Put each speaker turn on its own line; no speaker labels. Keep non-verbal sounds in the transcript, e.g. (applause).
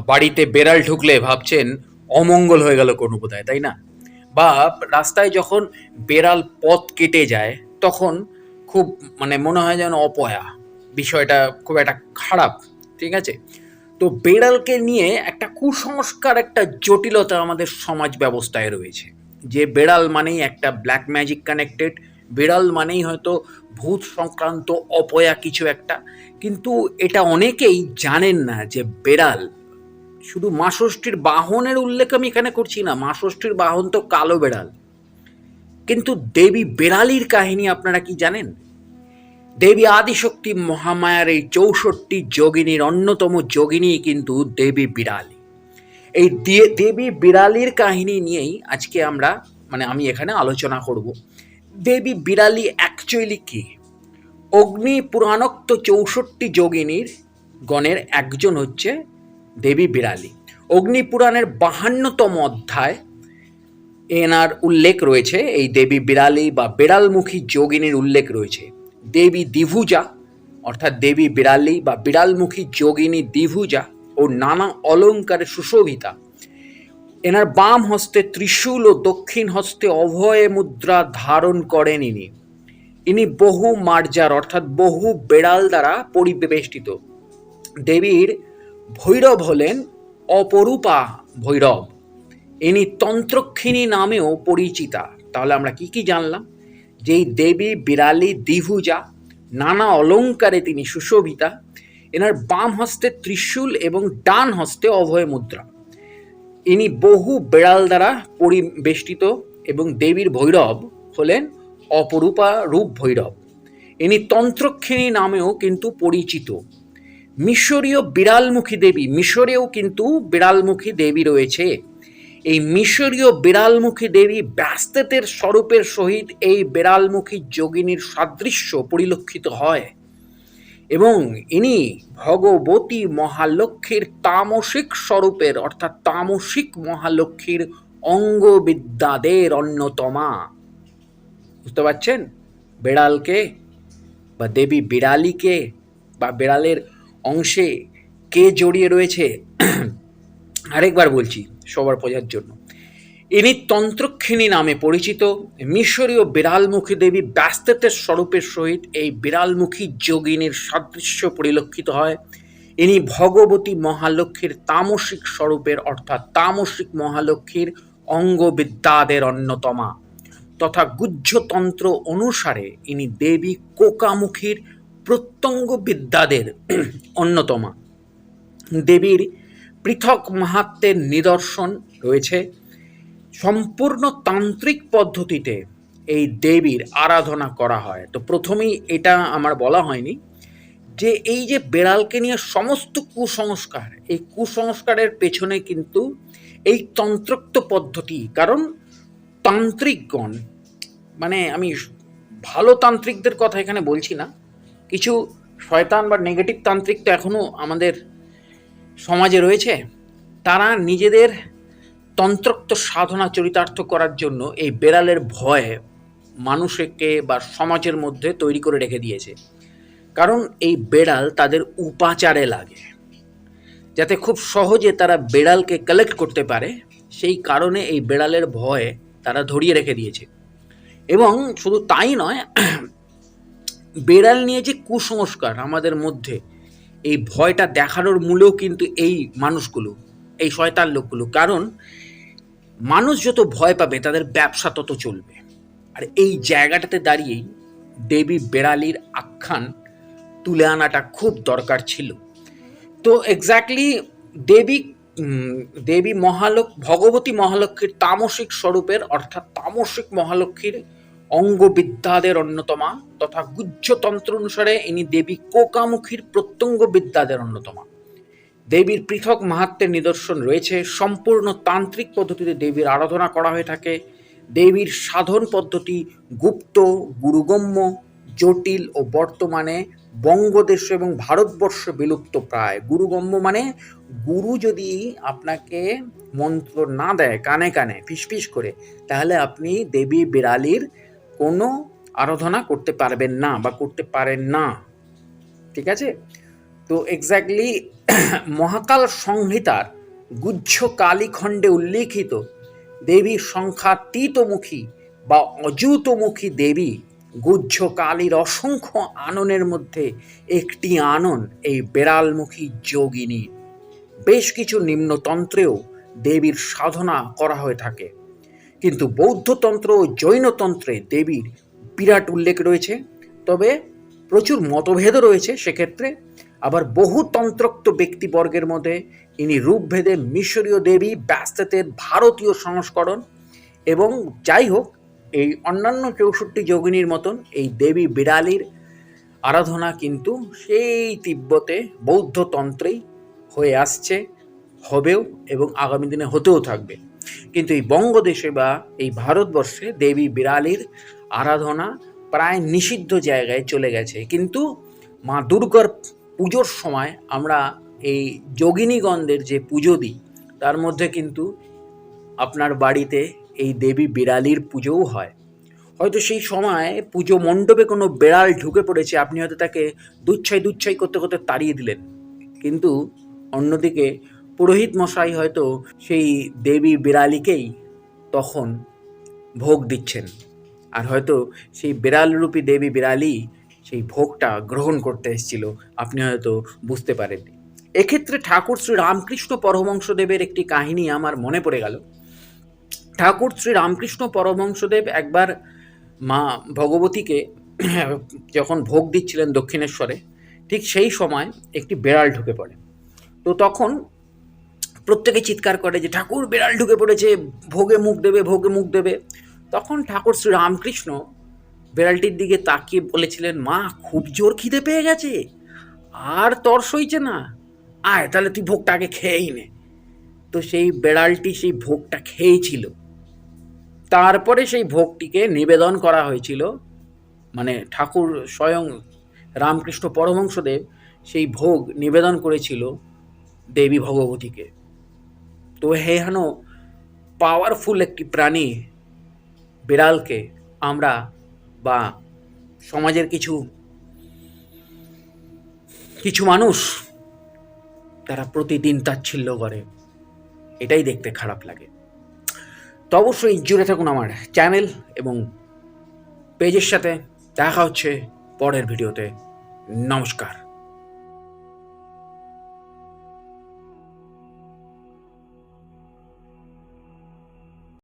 বাড়িতে বেড়াল ঢুকলে ভাবছেন অমঙ্গল হয়ে গেল কোনো বোধহয় তাই না? বা রাস্তায় যখন বেড়াল পথ কেটে যায়, তখন খুব মানে মনে হয় যেন অপয়া। বিষয়টা খুব একটা খারাপ, ঠিক আছে? তো বেড়ালকে নিয়ে একটা কুসংস্কার, একটা জটিলতা আমাদের সমাজ ব্যবস্থায় রয়েছে। যে বেড়াল মানেই একটা ব্ল্যাক ম্যাজিক কানেক্টেড বেড়াল মানেই হয়তো ভূত সংক্রান্ত অপয়া কিছু একটা। কিন্তু এটা অনেকেই জানেন না যে বেড়াল শুধু মা ষষ্ঠীর বাহনের উল্লেখ আমি এখানে করছি না মা ষষ্ঠীর বাহন তো কালো বেড়াল। কিন্তু দেবী বেড়ালির কাহিনী আপনারা কি জানেন? দেবী আদিশক্তি মহামায়ার এই চৌষট্টি যোগিনীর অন্যতম যোগিনী কিন্তু দেবী বিড়ালি। এই দেবী বিড়ালির কাহিনী নিয়েই আজকে আমরা মানে আমি এখানে আলোচনা করব। দেবী বিড়ালি অ্যাকচুয়ালি কি? অগ্নি পুরাণোক্ত চৌষট্টি যোগিনীর গণের একজন হচ্ছে দেবী বিড়ালি। অগ্নিপুরাণের বাহান্নতম অধ্যায় এনার উল্লেখ রয়েছে। এই দেবী বিড়ালি বা বিড়ালমুখী যোগিনীর উল্লেখ রয়েছে। দেবী দিভুজা অর্থাৎ দেবী বিড়ালি বা বিড়ালমুখী যোগিনী দিভুজা ও নানা অলঙ্কারে সুশোভিতা। এনার বাম হস্তে ত্রিশূল ও দক্ষিণ হস্তে অভয় মুদ্রা ধারণ করেন ইনি। ইনি বহু মার্জার, অর্থাৎ বহু বেড়াল দ্বারা পরিবেষ্টিত। দেবীর ভৈরব হলেন অপরূপা ভৈরব। ইনি তন্ত্রক্ষিণী নামেও পরিচিতা। তাহলে আমরা কি কি জানলাম? যে এই দেবী, বিড়ালি, দ্বিভুজা, নানা অলঙ্কারে তিনি সুশোভিতা। এনার বাম হস্তে ত্রিশূল এবং ডান হস্তে অভয় মুদ্রা। ইনি বহু বেড়াল দ্বারা পরিবেষ্টিত এবং দেবীর ভৈরব হলেন অপরূপা রূপ ভৈরব। ইনি তন্ত্রক্ষিণী নামেও কিন্তু পরিচিত। মিশরীয় বিড়ালমুখী দেবী, মিশরেও কিন্তু বিড়ালমুখী দেবী রয়েছে। এই মিশরীয় বিড়ালমুখী দেবী ব্যস্তেতের স্বরূপের সহিত এই বিড়ালমুখী যোগিনীর সাদৃশ্য পরিলক্ষিত হয় এবং ইনি ভগবতী মহালক্ষ্মীর তামসিক স্বরূপের, অর্থাৎ তামসিক মহালক্ষ্মীর অঙ্গবিদ্যাদের অন্যতমা। বুঝতে পারছেন? বিড়ালকে বা দেবী বিড়ালিকে বা বেড়ালের অংশে কে জড়িয়ে রয়েছে? আরেকবার বলছি, সবার বোঝার জন্য। ইনি তন্ত্রক্ষিণী নামে পরিচিত। মিশরীয় বিড়ালমুখী দেবী ব্যস্ততের স্বরূপের সহিত এই বিড়ালমুখী যোগিনীর সাদৃশ্য পরিলক্ষিত হয়। ইনি ভগবতী মহালক্ষ্মীর তামসিক স্বরূপের, অর্থাৎ তামসিক মহালক্ষ্মীর অঙ্গবিদ্যাদের অন্যতমা। তথা গুহ্যতন্ত্র অনুসারে ইনি দেবী কোকামুখীর প্রত্যঙ্গ বিদ্যাদের অন্যতমা। দেবীর পৃথক মাহাত্মের নিদর্শন রয়েছে। সম্পূর্ণ তান্ত্রিক পদ্ধতিতে এই দেবীর আরাধনা করা হয়। তো প্রথমেই এটা আমার বলা হয়নি যে এই যে বেড়ালকে নিয়ে সমস্ত কুসংস্কার, এই কুসংস্কারের পেছনে কিন্তু এই তন্ত্রোক্ত পদ্ধতি, কারণ তান্ত্রিকগণ মানে আমি ভালো তান্ত্রিকদের কথা এখানে বলছি না কিছু শয়তান বা নেগেটিভ তান্ত্রিক তো এখনও আমাদের সমাজে রয়েছে। তারা নিজেদের তন্ত্রোক্ত সাধনা চরিতার্থ করার জন্য এই বেড়ালের ভয় মানুষকে বা সমাজের মধ্যে তৈরি করে রেখে দিয়েছে। কারণ এই বেড়াল তাদের উপাচারে লাগে। যাতে খুব সহজে তারা বেড়ালকে কালেক্ট করতে পারে, সেই কারণে এই বেড়ালের ভয় তারা ধরিয়ে রেখে দিয়েছে। এবং শুধু তাই নয় বেড়াল নিয়ে যে কুসংস্কার আমাদের মধ্যে, এই ভয়টা দেখানোর মূলেও কিন্তু এই মানুষগুলো, এই শয়তান লোকগুলো। কারণ মানুষ যত ভয় পাবে, তাদের ব্যবসা তত চলবে। আর এই জায়গাটাতে দাঁড়িয়েই দেবী বেড়ালির আখ্যান তুলে আনাটা খুব দরকার ছিল। তো এক্স্যাক্টলি দেবী দেবী মহালক, ভগবতী মহালক্ষ্মীর তামসিক স্বরূপের, অর্থাৎ তামসিক মহালক্ষ্মীর অঙ্গবিদ্যাদের অন্যতমা তথা গুহ্যতন্ত্র অনুসারে ইনি দেবী কোকামুখীর প্রত্যঙ্গ বিদ্যাদের অন্যতমা। দেবীর পৃথক মাহাত্মের নিদর্শন রয়েছে, সম্পূর্ণ তান্ত্রিক পদ্ধতিতে দেবীর আরাধনা করা হয়ে থাকে। দেবীর সাধন পদ্ধতি গুপ্ত, গুরুগম্য, জটিল ও বর্তমানে বঙ্গদেশ এবং ভারতবর্ষ বিলুপ্ত প্রায়। গুরুগম্য মানে গুরু যদি আপনাকে মন্ত্র না দেয়, কানে কানে ফিসফিস করে, তাহলে আপনি দেবী বিড়ালির কোনো আরাধনা করতে পারবেন না বা করতে পারেন না। ঠিক আছে? তো এক্স্যাক্টলি (clears throat) মহাকাল সংহিতার গুচ্ছ কালীখণ্ডে উল্লেখিত দেবী সংখ্যাতীতমুখী বা অযুতমুখী দেবী গুজ্জ কালীর অসংখ্য আননের মধ্যে একটি আনন এই বেড়ালমুখী যোগিনী। বেশ কিছু নিম্নতন্ত্রেও দেবীর সাধনা করা হয়ে থাকে। কিন্তু বৌদ্ধতন্ত্র ও জৈনতন্ত্রে দেবীর বিরাট উল্লেখ রয়েছে। তবে প্রচুর মতভেদও রয়েছে সেক্ষেত্রে। আবার বহু তন্ত্রোক্ত ব্যক্তিবর্গের মধ্যে ইনি রূপভেদে মিশরীয় দেবী ব্যস্তের ভারতীয় সংস্করণ এবং যাই হোক, এই অন্যান্য চৌষট্টি যোগিনীর মতন এই দেবী বিড়ালির আরাধনা কিন্তু সেই তিব্বতে বৌদ্ধতন্ত্রেই হয়ে আসছে, হবেও এবং আগামী দিনে হতেও থাকবে। কিন্তু এই বঙ্গদেশে বা এই ভারতবর্ষে দেবী বিড়ালির আরাধনা প্রায় নিষিদ্ধ জায়গায় চলে গেছে। কিন্তু মা দুর্গার পুজোর সময় আমরা এই যোগিনীগণদের যে পুজো দিই, তার মধ্যে কিন্তু আপনার বাড়িতে এই দেবী বিড়ালির পুজোও হয়। হয়তো সেই সময় পুজো মণ্ডপে কোনো বেড়াল ঢুকে পড়েছে, আপনি হয়তো তাকে দুচ্ছাই দুচ্ছাই করতে করতে তাড়িয়ে দিলেন। কিন্তু অন্যদিকে পুরোহিত মশাই হয়তো সেই দেবী বিড়ালিকেই তখন ভোগ দিচ্ছেন। আর হয়তো সেই বিড়ালরূপী দেবী বিড়ালি সেই ভোগটা গ্রহণ করতে এসেছিল। আপনি হয়তো বুঝতে পারেননি। এক্ষেত্রে ঠাকুর শ্রী রামকৃষ্ণ পরমহংসদেবের একটি কাহিনী আমার মনে পড়ে গেল। ঠাকুর শ্রী রামকৃষ্ণ পরমহংসদেব একবার মা ভগবতীকে যখন ভোগ দিচ্ছিলেন দক্ষিণেশ্বরে, ঠিক সেই সময় একটি বেড়াল ঢুকে পড়ে। তো তখন প্রত্যেকে চিৎকার করে যে ঠাকুর বিড়াল ঢুকে পড়েছে, ভোগে মুখ দেবে, ভোগে মুখ দেবে। তখন ঠাকুর শ্রী রামকৃষ্ণ বেড়ালটির দিকে তাকিয়ে বলেছিলেন, মা, খুব জোর খিদে পেয়ে গেছে। আর তর সইছে না। আয়, তাহলে তুই ভোগটা আগে খেয়েই নে। তো সেই বেড়ালটি সেই ভোগটা খেয়েছিল। তারপরে সেই ভোগটিকে নিবেদন করা হয়েছিল মানে ঠাকুর স্বয়ং রামকৃষ্ণ পরমহংসদেব সেই ভোগ নিবেদন করেছিল দেবী ভগবতীকে। তো হেন পাওয়ারফুল একটি প্রাণী বিড়ালকে আমরা বা সমাজের কিছু কিছু মানুষ তারা প্রতিদিন তাচ্ছিল্য করে এটাই দেখতে খারাপ লাগে তো অবশ্যই জুড়ে থাকুন আমার চ্যানেল এবং পেজের সাথে দেখা হচ্ছে পরের ভিডিওতে নমস্কার